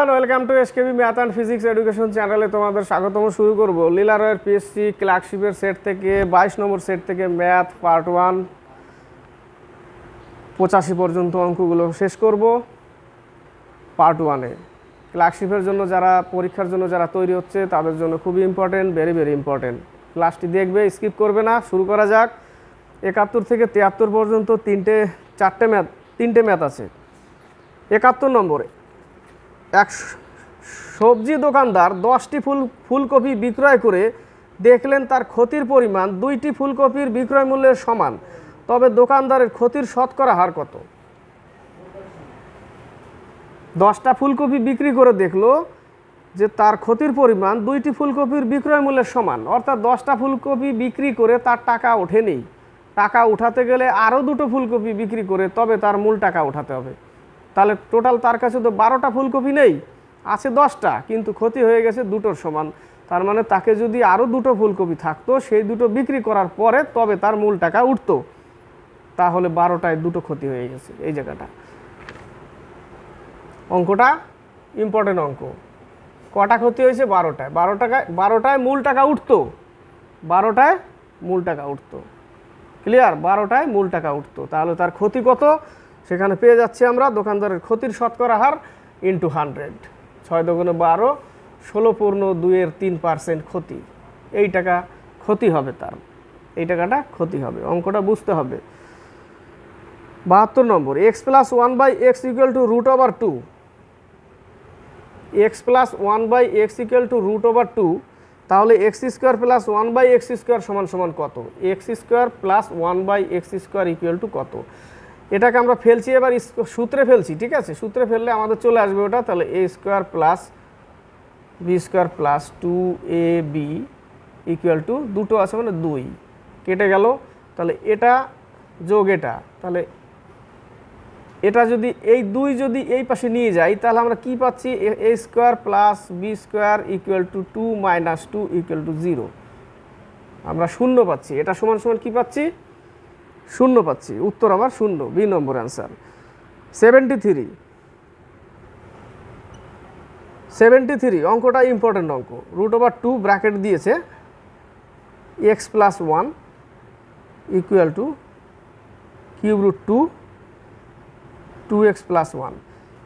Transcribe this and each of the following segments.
Everyone, welcome to SKB math and physics education চ্যানেলে তোমাদের স্বাগতম, শুরু করব। লীলারয়ের পিএসসি ক্লার্কশিপের সেট থেকে, বাইশ নম্বর সেট থেকে ম্যাথ পার্ট ওয়ান। পঁচাশি পর্যন্ত অঙ্কগুলো শেষ করব পার্ট ওয়ানে। ক্লার্কশিপের জন্য যারা, পরীক্ষার জন্য যারা তৈরি হচ্ছে, তাদের জন্য খুবই ইম্পর্টেন্ট ভেরি ভেরি ইম্পর্টেন্ট ক্লাসটি দেখবে স্কিপ করবে না, শুরু করা যাক। একাত্তর থেকে তিয়াত্তর পর্যন্ত তিনটে, চারটে ম্যাথ, তিনটে ম্যাথ আছে। একাত্তর নম্বরে এক সবজি দোকানদার দশটি ফুল, ফুলকপি বিক্রয় করে দেখলেন তার ক্ষতির পরিমাণ দুইটি ফুলকপির বিক্রয় মূল্যের সমান। তবে দোকানদারের ক্ষতির শতকরা হার কত? দশটা ফুলকপি বিক্রি করে দেখল যে তার ক্ষতির পরিমাণ দুইটি ফুলকপির বিক্রয় মূল্যের সমান। অর্থাৎ দশটা ফুলকপি বিক্রি করে তার টাকা ওঠেনি। টাকা উঠাতে গেলে আরও দুটো ফুলকপি বিক্রি করে তবে তার মূল টাকা উঠাতে হবে। তাহলে টোটাল তার কাছে তো বারোটা ফুলকপি নেই, আছে দশটা, কিন্তু ক্ষতি হয়ে গেছে দুটোর সমান। তার মানে তাকে যদি আরও দুটো ফুলকপি থাকতো, সেই দুটো বিক্রি করার পরে তবে তার মূল টাকা উঠতো। তাহলে বারোটায় দুটো ক্ষতি হয়ে গেছে, এই জায়গাটা। অঙ্কটা ইম্পর্টেন্ট অঙ্ক। কটা ক্ষতি হয়েছে? বারোটায়। বারো টাকায় বারোটায় মূল টাকা উঠতো। বারোটায় মূল টাকা উঠতো। ক্লিয়ার বারোটায় মূল টাকা উঠতো। তাহলে তার ক্ষতি কত? সেখানে পেয়ে যাচ্ছি আমরা দোকানদারের ক্ষতির শতকরা হার ইন্টু হান্ড্রেড ছয় দোকানে বারো, ষোলো পূর্ণ দুইয়ের তিন পার্সেন্ট ক্ষতি। এই টাকা ক্ষতি হবে তার। এই টাকাটা ক্ষতি হবে, অঙ্কটা বুঝতে হবে। বাহাত্তর নম্বর x plus one by x equal to root over two x plus one by x equal to root over two তাহলে x square plus one by x square সমান সমান কত? X square plus one by x square equal to কত? এটাকে আমরা ফেলছি, এবার সূত্রে ফেলছি, ঠিক আছে? সূত্রে ফেললে আমাদের চলে আসবে ওটা, তাহলে a square plus b square plus two a b equal to দুটো আছে মানে দুই। কেটে গেল, তাহলে এটা যোগ এটা, তাহলে এটা যদি এই দুই যদি এই পাশে নিয়ে যাই, তাহলে আমরা কি পাচ্ছি? A square plus b square equal to two minus two equal to zero আমরা শূন্য পাচ্ছি, এটা সমান সমান কি পাচ্ছি? শূন্য পাচ্ছি। উত্তর আমার শূন্য বি নম্বর answer seventy three seventy three অঙ্কটা ইম্পর্টেন্ট অঙ্ক। রুট ওভার টু ব্র্যাকেট দিয়েছে। X plus one equal to cube root two two x plus one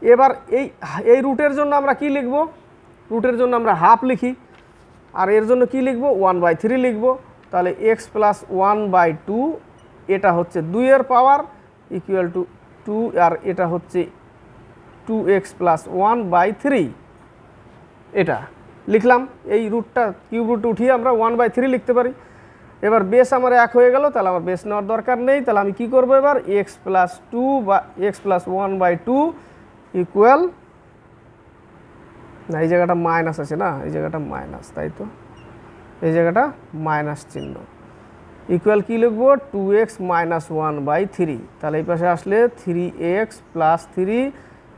এবার এই এই রুটের জন্য আমরা কি লিখব? রুটের জন্য আমরা হাফ লিখি। আর এর জন্য কি লিখব? ওয়ান বাই থ্রি লিখব। তাহলে x plus one by two এটা হচ্ছে দুইয়ের পাওয়ার ইকুয়াল টু টু আর এটা হচ্ছে two x plus one by three এটা লিখলাম, এই রুটটা কিউব রুট উঠিয়ে আমরা ওয়ান বাই থ্রি লিখতে পারি। এবার বেস আমার এক হয়ে গেল, তাহলে আমার বেস নেওয়ার দরকার নেই। তাহলে আমি কি করব এবার? এক্স প্লাস টু বা x plus one by two equal না, এই জায়গাটা মাইনাস আছে না, এই জায়গাটা মাইনাস তাই তো? এই জায়গাটা মাইনাস চিহ্ন। ইকুয়াল কী লিখব? Two x minus one by three তাহলে এই পাশে আসলে three x plus three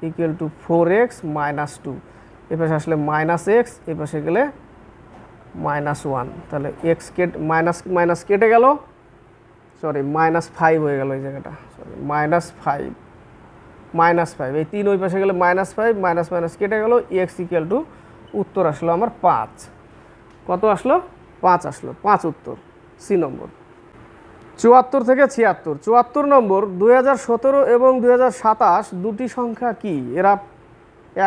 equal to four x minus two এ পাশে আসলে মাইনাস এক্স এ পাশে গেলে মাইনাস ওয়ান তাহলে এক্স কেট মাইনাস মাইনাস কেটে গেল। সরি মাইনাস ফাইভ হয়ে গেল এই জায়গাটা। Sorry minus five minus five এই তিন ওই পাশে গেলে মাইনাস ফাইভ মাইনাস মাইনাস কেটে গেল। এক্স ইকুয়াল টু উত্তর আসলো আমার পাঁচ। কত আসলো? পাঁচ আসলো। পাঁচ উত্তর। সি নম্বর। চুয়াত্তর থেকে ছিয়াত্তর। চুয়াত্তর নম্বর, দুই হাজার সতেরো এবং দুই হাজার সাতাশ দুটি সংখ্যা কি? এরা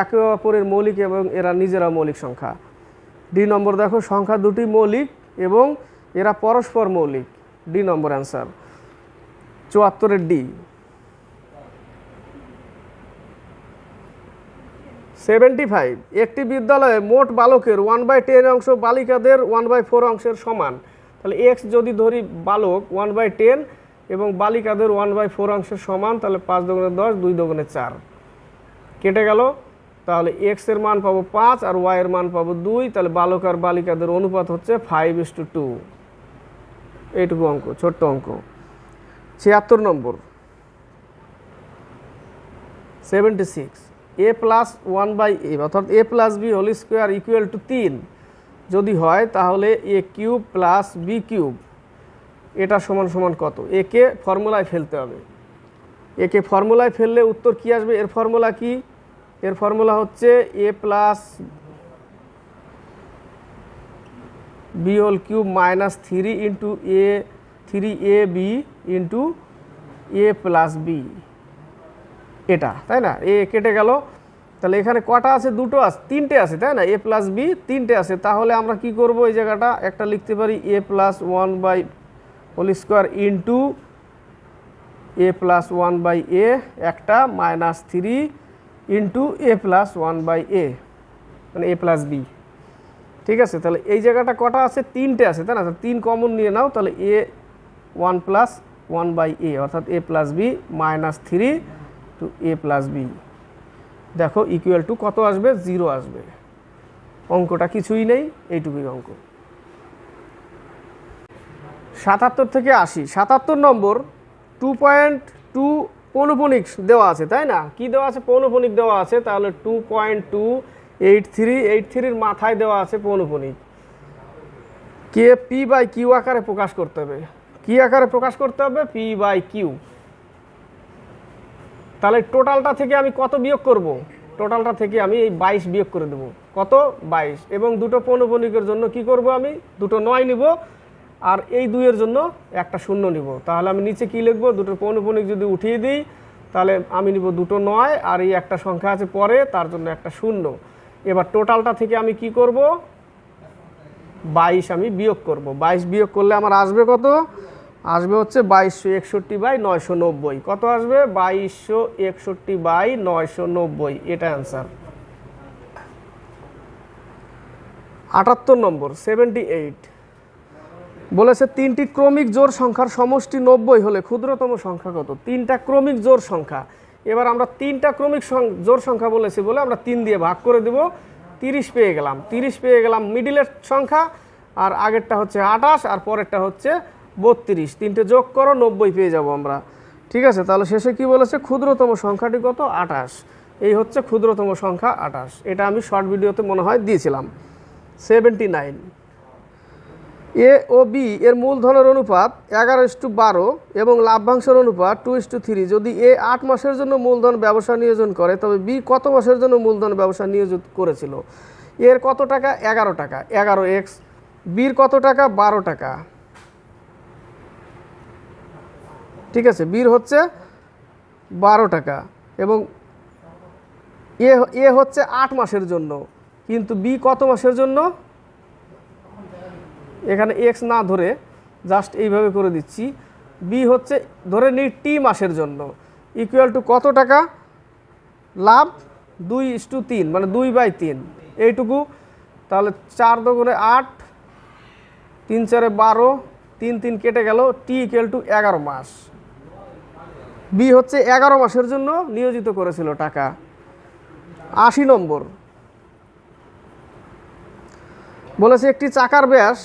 একে অপরের মৌলিক এবং এরা নিজেরা মৌলিক সংখ্যা। ডি নম্বর দেখো, সংখ্যা দুটি মৌলিক এবং এরা পরস্পর মৌলিক। ডি নম্বর অ্যান্সার। চুয়াত্তরের ডি সেভেন্টি ফাইভ একটি বিদ্যালয়ে মোট বালকের ওয়ান বাই টেন অংশ বালিকাদের ওয়ান বাই ফোর অংশের সমান। তাহলে এক্স যদি ধরি বালক ওয়ান বাই টেন এবং বালিকাদের ওয়ান বাই ফোর অংশের সমান, তাহলে পাঁচ দোকানে দশ, দুই দোকানে চার। কেটে গেল, তাহলে এক্সের মান পাবো পাঁচ আর ওয়াই এর মান পাবো দুই, তাহলে বালক আর বালিকাদের অনুপাত হচ্ছে ফাইভ ইস টু টু এইটুকু অঙ্ক, ছোট্ট অঙ্ক। ছিয়াত্তর নম্বর। Seventy six a plus one by a অর্থাৎ a plus b whole square equal to তিন। যদি হয় তাহলে a cube plus b cube, এটা সমান সমান কত? একে ফর্মুলায় ফেলতে হবে। একে ফর্মুলায় ফেললে উত্তর কি আসবে? এর ফর্মুলা কি? এর ফর্মুলা হচ্ছে a plus b whole cube minus three into a, three a b into a plus b. এটা, তাই না? এ কেটে গেল। তাহলে এখানে কটা আছে? দুটো আছে, তিনটে আছে, তাই না? এ প্লাস বি তিনটে আছে। তাহলে আমরা কি করব এই জায়গাটা? একটা লিখতে পারি a plus one by whole square into a plus one by a একটা minus three into a plus one by a মানে এ প্লাস বি ঠিক আছে? তাহলে এই জায়গাটা কটা আছে? তিনটে আছে, তাই না? তিন কমন নিয়ে নাও, তাহলে a one plus one by a অর্থাৎ a plus b minus three two a plus b দেখো ইকুয়াল টু কত আসবে? জিরো আসবে। অঙ্কটা কিছুই নেই, এইটুকুই অঙ্ক। সাতাত্তর থেকে আশি। সাতাত্তর নম্বর টু পয়েন্ট টু পৌনপনিক দেওয়া আছে, তাই না? কি দেওয়া আছে? পৌনপনিক দেওয়া আছে, তাহলে two point two eight three eight থ্রির মাথায় দেওয়া আছে পৌনপনিক। কে? পি বাই কিউ আকারে প্রকাশ করতে হবে। কি আকারে প্রকাশ করতে হবে? পি বাই কিউ তাহলে টোটালটা থেকে আমি কত বিয়োগ করব? টোটালটা থেকে আমি এই বাইশ বিয়োগ করে দেবো। কত? বাইশ। এবং দুটো পৌনপনিকের জন্য কি করব আমি? দুটো নয় নিব আর এই দুইয়ের জন্য একটা শূন্য নিব। তাহলে আমি নিচে কি লিখব? দুটো পৌনপনিক যদি উঠিয়ে দিই, তাহলে আমি নিব দুটো নয় আর এই একটা সংখ্যা আছে পরে, তার জন্য একটা শূন্য। এবার টোটালটা থেকে আমি কি করব? বাইশ আমি বিয়োগ করব। বাইশ বিয়োগ করলে আমার আসবে কত? আসবে হচ্ছে বাইশশো একষট্টি বাই নয়শো নব্বই। কত আসবে? বাইশশো একষট্টি বাই নয়শো নব্বই। এটা অ্যান্সার আটাত্তর নম্বর সেভেন্টি এইট বলেছে, তিনটি ক্রমিক জোর সংখ্যার সমষ্টি নব্বই হলে ক্ষুদ্রতম সংখ্যা কত? তিনটা ক্রমিক জোর সংখ্যা। এবার আমরা তিনটা ক্রমিক জোর সংখ্যা বলেছি বলে আমরা তিন দিয়ে ভাগ করে দেব। তিরিশ পেয়ে গেলাম। তিরিশ পেয়ে গেলাম মিডিলের সংখ্যা, আর আগেরটা হচ্ছে আঠাশ, আর পরেরটা হচ্ছে বত্রিশ, তিনটে যোগ করো, নব্বই পেয়ে যাব আমরা। ঠিক আছে? তাহলে শেষে কি বলেছে? ক্ষুদ্রতম সংখ্যাটি কত? আঠাশ। এই হচ্ছে ক্ষুদ্রতম সংখ্যা আঠাশ। এটা আমি শর্ট ভিডিওতে মনে হয় দিয়েছিলাম। সেভেন্টি নাইন এ ও বি এর মূলধনের অনুপাত এগারো ইস টু বারো এবং লাভ্যাংশের অনুপাত টু ইস টু থ্রি যদি এ আট মাসের জন্য মূলধন ব্যবসা নিয়োজন করে, তবে বি কত মাসের জন্য মূলধন ব্যবসা নিয়োজিত করেছিল? এর কত টাকা? এগারো টাকা। এগারো এক্স বির কত টাকা? বারো টাকা। ঠিক আছে, বির হচ্ছে বারো টাকা এবং এ এ হচ্ছে আট মাসের জন্য। কিন্তু বি কত মাসের জন্য? এখানে এক্স না ধরে জাস্ট এইভাবে করে দিচ্ছি। বি হচ্ছে ধরে নিই টি মাসের জন্য। ইকুয়াল টু কত টাকা? লাভ দুই টু তিন মানে দুই বাই তিন। এইটুকু, তাহলে চার দোকানে আট, তিন চারে বারো, তিন তিন কেটে গেল টি ইকুয়াল টু এগারো মাস। বি হচ্ছে এগারো মাসের জন্য নিয়োজিত করেছিল টাকা। আশি নম্বর। বলেছে, একটি চাকার ব্যাস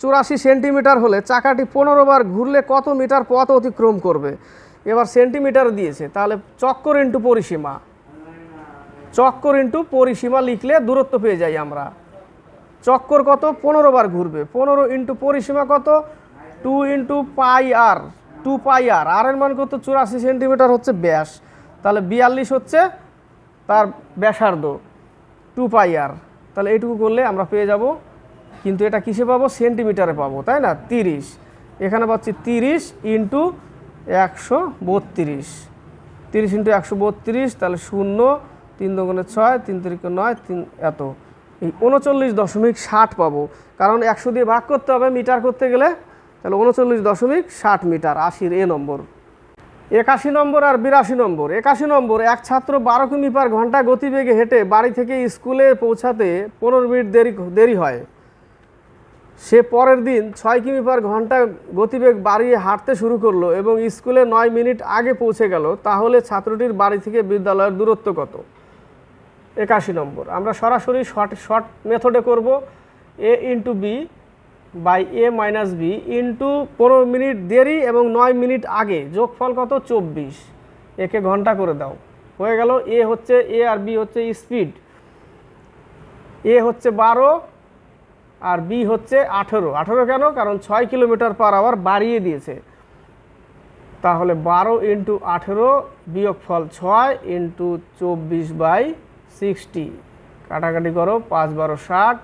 চুরাশি সেন্টিমিটার হলে চাকাটি পনেরো বার ঘুরলে কত মিটার পথ অতিক্রম করবে? এবার সেন্টিমিটার দিয়েছে, তাহলে চক্কর ইন্টু পরিসীমা। চক্কর ইন্টু পরিসীমা লিখলে দূরত্ব পেয়ে যাই আমরা। চক্কর কত? পনেরো বার ঘুরবে। পনেরো ইন্টু পরিসীমা কত? Two into pi r. Two pi r. R এর মান কত? চুরাশি সেন্টিমিটার হচ্ছে ব্যাস। তাহলে বিয়াল্লিশ হচ্ছে তার ব্যাসার্ধ, টু পাই আর। তাহলে এইটুকু করলে আমরা পেয়ে যাব। কিন্তু এটা কিসে পাবো? সেন্টিমিটারে পাবো, তাই না? তিরিশ। এখানে পাচ্ছি তিরিশ ইন্টু একশো বত্রিশ। তিরিশ ইন্টু একশো বত্রিশ, তাহলে শূন্য, তিন দোকানে ছয়, তিন তিরিকে নয়, তিন এত। এই উনচল্লিশ দশমিক ষাট পাবো। কারণ একশো দিয়ে ভাগ করতে হবে, মিটার করতে গেলে তাহলে উনচল্লিশ দশমিক ষাট মিটার, আশির এ নম্বর। একাশি নম্বর আর বিরাশি নম্বর। একাশি নম্বর, এক ছাত্র বারো কিমি পার ঘণ্টা গতিবেগে হেঁটে বাড়ি থেকে স্কুলে পৌঁছাতে পনেরো মিনিট দেরি দেরি হয়। সে পরের দিন ছয় কিমি পার ঘণ্টা গতিবেগ বাড়িয়ে হাঁটতে শুরু করল এবং স্কুলে নয় মিনিট আগে পৌঁছে গেল। তাহলে ছাত্রটির বাড়ি থেকে বিদ্যালয়ের দূরত্ব কত? একাশি নম্বর। আমরা সরাসরি শর্ট শর্ট মেথডে করব। A into b by a minus b into পনেরো মিনিট দেরি এবং নয় মিনিট আগে, যোগফল কত? চব্বিশ। একে ঘণ্টা করে দাও। হয়ে গেল, এ হচ্ছে এ আর বি হচ্ছে স্পিড। এ হচ্ছে বারো আর বি হচ্ছে আঠেরো। আঠেরো কেন? কারণ ছয় কিলোমিটার পার আওয়ার বাড়িয়ে দিয়েছে। তাহলে বারো ইন্টু আঠেরো বিয়োগফল ছয় ইন্টু চব্বিশ বাই সিক্সটি। কাটাকাটি করো, পাঁচ বারো ষাট।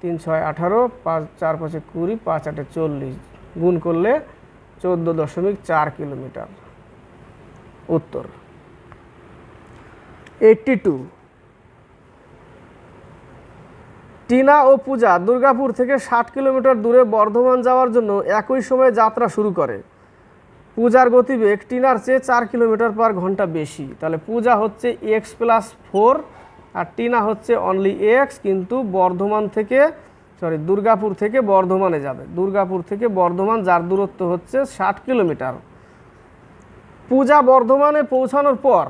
তিন ছয় আঠারো, পাঁচ, চার পাঁচে কুড়ি, পাঁচ আটে চল্লিশ। গুণ করলে চোদ্দ দশমিক চার কিলোমিটার। উত্তর। এইটটি টু টিনা ও পূজা দুর্গাপুর থেকে ষাট কিলোমিটার দূরে বর্ধমান যাওয়ার জন্য একই সময়ে যাত্রা শুরু করে। পূজার গতিবেগ টিনার চেয়ে চার কিলোমিটার পার ঘণ্টা বেশি। তাহলে পূজা হচ্ছে এক্স প্লাস ফোর আর টিনা হচ্ছে অনলি এক্স কিন্তু বর্ধমান থেকে সরি দুর্গাপুর থেকে বর্ধমানে যাবে। দুর্গাপুর থেকে বর্ধমান, যার দূরত্ব হচ্ছে ষাট কিলোমিটার। পূজা বর্ধমানে পৌঁছানোর পর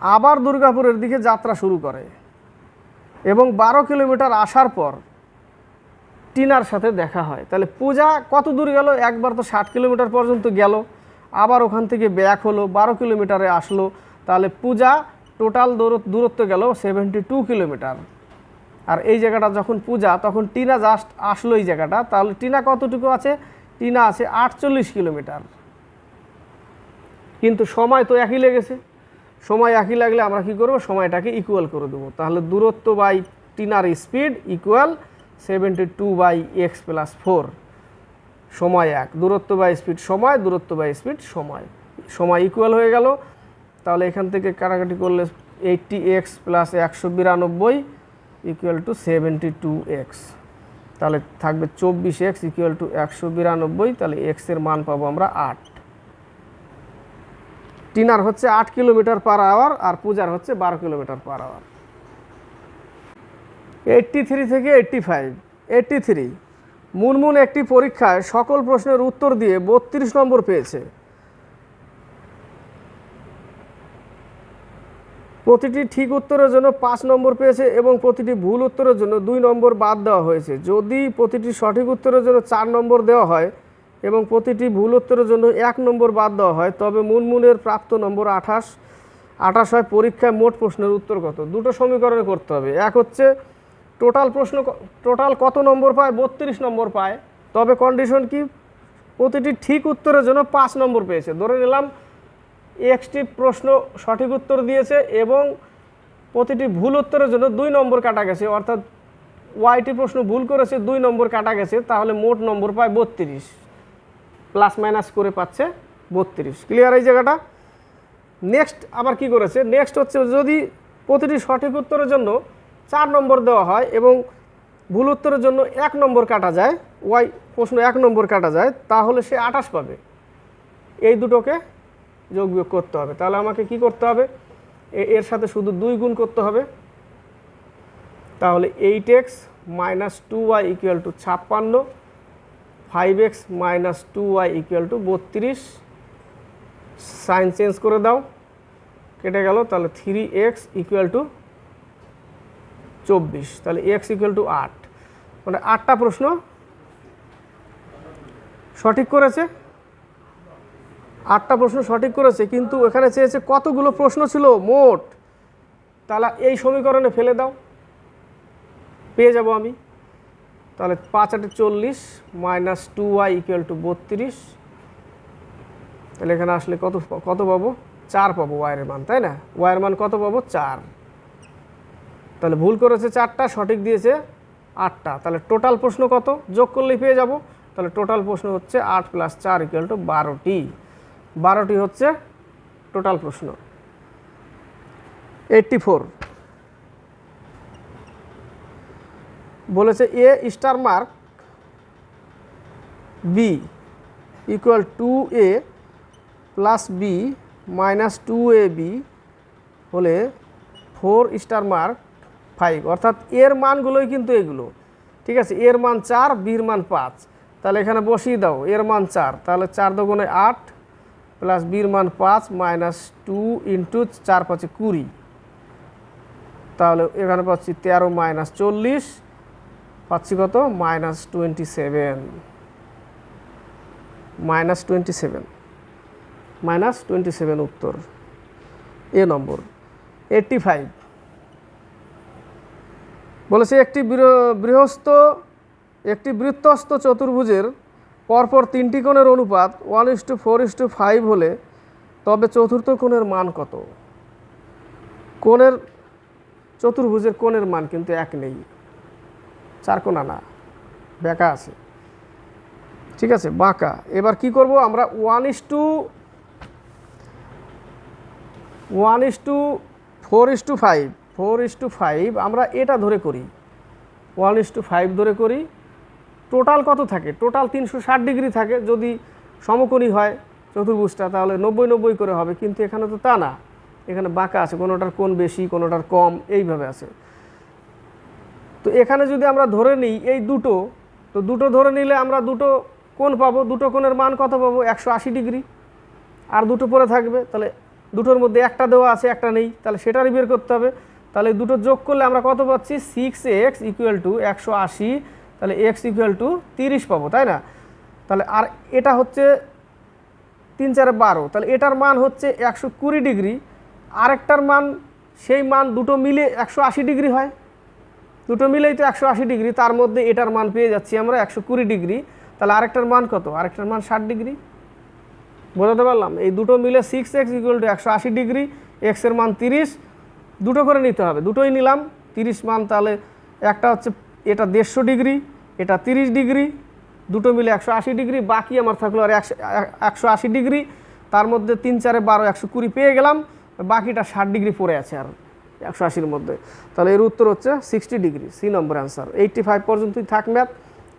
আবার দুর্গাপুরের দিকে যাত্রা শুরু করে এবং বারো কিলোমিটার আসার পর টিনার সাথে দেখা হয়। তাহলে পূজা কত দূর গেল? একবার তো ষাট কিলোমিটার পর্যন্ত গেল। আবার ওখান থেকে ব্যাক হলো, বারো কিলোমিটারে আসলো। তাহলে পূজা টোটাল দূরত্ব গেল সেভেন্টি টু কিলোমিটার। আর এই জায়গাটা যখন পূজা, তখন টিনা জাস্ট আসলো এই জায়গাটা। তাহলে টিনা কতটুকু আছে? টিনা আছে আটচল্লিশ কিলোমিটার। কিন্তু সময় তো একই লেগেছে। সময় একই লাগলে আমরা কি করব? সময়টাকে ইকুয়াল করে দেবো। তাহলে দূরত্ব বাই টিনার speed equal seventy two by x plus four সময় এক। দূরত্ব বাই স্পিড সময়, দূরত্ব বাই স্পিড সময়। সময় ইকুয়াল হয়ে গেল। তাহলে এখান থেকে কাটাকাটি করলে এইটটি এক্স প্লাস একশো বিরানব্বই equal to seventy two x তাহলে থাকবে চব্বিশ এক্স ইকুয়াল টু একশো বিরানব্বই, তাহলে এক্সের মান পাবো আমরা আট। টিনার হচ্ছে আট কিলোমিটার পার আওয়ার আর পূজার হচ্ছে বারো kilometre per hour eighty three থেকে eighty five eighty three Munmun একটি পরীক্ষায় সকল প্রশ্নের উত্তর দিয়ে বত্রিশ নম্বর পেয়েছে। প্রতিটি ঠিক উত্তরের জন্য পাঁচ নম্বর পেয়েছে এবং প্রতিটি ভুল উত্তরের জন্য দুই নম্বর বাদ দেওয়া হয়েছে। যদি প্রতিটি সঠিক উত্তরের জন্য চার নম্বর দেওয়া হয় এবং প্রতিটি ভুল উত্তরের জন্য এক নম্বর বাদ দেওয়া হয়, তবে মুনমুনের প্রাপ্ত নম্বর আঠাশ আঠাশ হয় পরীক্ষায় মোট প্রশ্নের উত্তর কত? দুটো সমীকরণে করতে হবে। এক হচ্ছে টোটাল প্রশ্ন টোটাল কত নম্বর পায়? বত্রিশ নম্বর পায়। তবে কন্ডিশন কি? প্রতিটি ঠিক উত্তরের জন্য পাঁচ নম্বর পেয়েছে। ধরে নিলাম এক্সটি প্রশ্ন সঠিক উত্তর দিয়েছে এবং প্রতিটি ভুল উত্তরের জন্য দুই নম্বর কাটা গেছে, অর্থাৎ ওয়াইটি প্রশ্ন ভুল করেছে, দুই নম্বর কাটা গেছে, তাহলে মোট নম্বর পায় বত্রিশ। প্লাস মাইনাস করে পাচ্ছে বত্রিশ। ক্লিয়ার এই জায়গাটা? নেক্সট আবার কি করেছে? নেক্সট হচ্ছে যদি প্রতিটি সঠিক উত্তরের জন্য চার নম্বর দেওয়া হয় এবং ভুল উত্তরের জন্য এক নম্বর কাটা যায়, ওয়াই প্রশ্ন এক নম্বর কাটা যায়, তাহলে সে আঠাশ পাবে। এই দুটোকে যোগ বিয়োগ করতে হবে। তাহলে আমাকে কি করতে হবে? এর সাথে শুধু দুই গুণ করতে হবে। তাহলে eight x minus two y equal to ছাপ্পান্ন, five x minus two y equal to বত্রিশ। সাইন চেঞ্জ করে দাও। কেটে গেল, তাহলে থ্রি এক্স ইকুয়াল টু চব্বিশ। তাহলে এক্স ইকুয়াল টু আট। মানে আটটা প্রশ্ন সঠিক করেছে? আটটা প্রশ্ন সঠিক করেছে, কিন্তু এখানে চেয়েছে কতগুলো প্রশ্ন ছিল? মোট। তাহলে এই সমীকরণে ফেলে দাও। পেয়ে যাব আমি। তাহলে পাঁচ আটে চল্লিশ minus two y equal to বত্রিশ। তাহলে এখানে আসলে কত কত পাবো? চার পাবো ওয়াইয়ের মান, তাই না? ওয়াইয়ের মান কত পাবো? চার। তাহলে ভুল করেছে চারটা, সঠিক দিয়েছে আটটা। তাহলে টোটাল প্রশ্ন কত? যোগ করলেই পেয়ে যাব। তাহলে টোটাল প্রশ্ন হচ্ছে আট প্লাস চার ইকুয়াল টু বারোটি। বারোটি হচ্ছে টোটাল প্রশ্ন। এইটটি ফোর বলেছে a star mark b equal to a plus b minus two a b হলে ফোর স্টার মার্ক ফাইভ অর্থাৎ এর মানগুলোই কিন্তু এগুলো। ঠিক আছে এর মান চার বির মান পাঁচ। তাহলে এখানে বসিয়ে দাও এর মান চার। তাহলে চার দোগুণে আট প্লাস বির মান পাঁচ মাইনাস টু ইন্টু চার পাঁচে কুড়ি। তাহলে এখানে পাচ্ছি তেরো মাইনাস চল্লিশ, পাচ্ছি কত? Minus twenty seven minus twenty seven minus twenty seven উত্তর। এ নম্বর, এইটটি ফাইভ। বলেছে একটি বৃহ- বৃহস্ত একটি বৃত্তস্ত চতুর্ভুজের পরপর তিনটি কোণের অনুপাত one is to four is to five হলে তবে চতুর্থ কোণের মান কত? কোণের চতুর্ভুজের কোণের মান কিন্তু এক নেই। চার কোণা না বেঁকা আছে। ঠিক আছে, বাঁকা। এবার কি করব আমরা? One is to one is to four is to five four is to five আমরা এটা ধরে করি। ওয়ান ইস টু ফাইভ ধরে করি। টোটাল কত থাকে? টোটাল তিনশো ষাট ডিগ্রি থাকে। যদি সমকোণী হয় চতুর্ভুজটা, তাহলে নব্বই নব্বই করে হবে। কিন্তু এখানে তো তা না। এখানে বাঁকা আছে। কোনোটার কোণ বেশি, কোনোটার কম, এইভাবে আছে। তো এখানে যদি আমরা ধরে নিই এই দুটো, তো দুটো ধরে নিলে আমরা দুটো কোণ পাবো। দুটো কোণের মান কত পাবো? একশো আশি ডিগ্রি। আর দুটো পরে থাকবে, তাহলে দুটোর মধ্যে একটা দেওয়া আছে, একটা নেই। তাহলে সেটারই বের করতে হবে। তাহলে দুটো যোগ করলে আমরা কত পাচ্ছি? সিক্স এক্স ইকুয়াল টু একশো আশি তাহলে এক্স ইকুয়াল টু তিরিশ পাবো, তাই না? তাহলে আর এটা হচ্ছে তিন চারে বারো, তাহলে এটার মান হচ্ছে একশো কুড়ি ডিগ্রি, আরেকটার মান সেই মান দুটো মিলে একশো আশি ডিগ্রি হয়। দুটো মিলেই তো একশো আশি ডিগ্রি, তার মধ্যে এটার মান পেয়ে যাচ্ছি আমরা একশো কুড়ি ডিগ্রি, তাহলে আরেকটার মান কত? আরেকটার মান ষাট ডিগ্রি। বোঝাতে পারলাম? এই দুটো মিলে সিক্স এক্স ইকুয়াল টু একশো আশি ডিগ্রি এক্সের মান তিরিশ, দুটো করে নিতে হবে, দুটোই নিলাম, তিরিশ মান তাহলে একটা হচ্ছে এটা দেড়শো ডিগ্রি, এটা তিরিশ ডিগ্রি, দুটো মিলে একশো আশি ডিগ্রি, বাকি আমার থাকল আর একশো আশি ডিগ্রি। তার মধ্যে তিন চারে বারো, একশো কুড়ি পেয়ে গেলাম, বাকিটা ষাট ডিগ্রি পড়ে আছে আর একশো আশির মধ্যে। তাহলে এর উত্তর হচ্ছে সিক্সটি ডিগ্রি, সি নম্বর অ্যান্সার এইটটি ফাইভ পর্যন্তই থাক ম্যাথ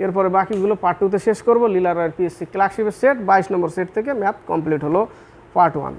এরপরে বাকিগুলো পার্ট টুতে শেষ করব, লীলার পিএসসি ক্লাসিপের সেট বাইশ নম্বর সেট থেকে ম্যাথ কমপ্লিট হলো পার্ট ওয়ান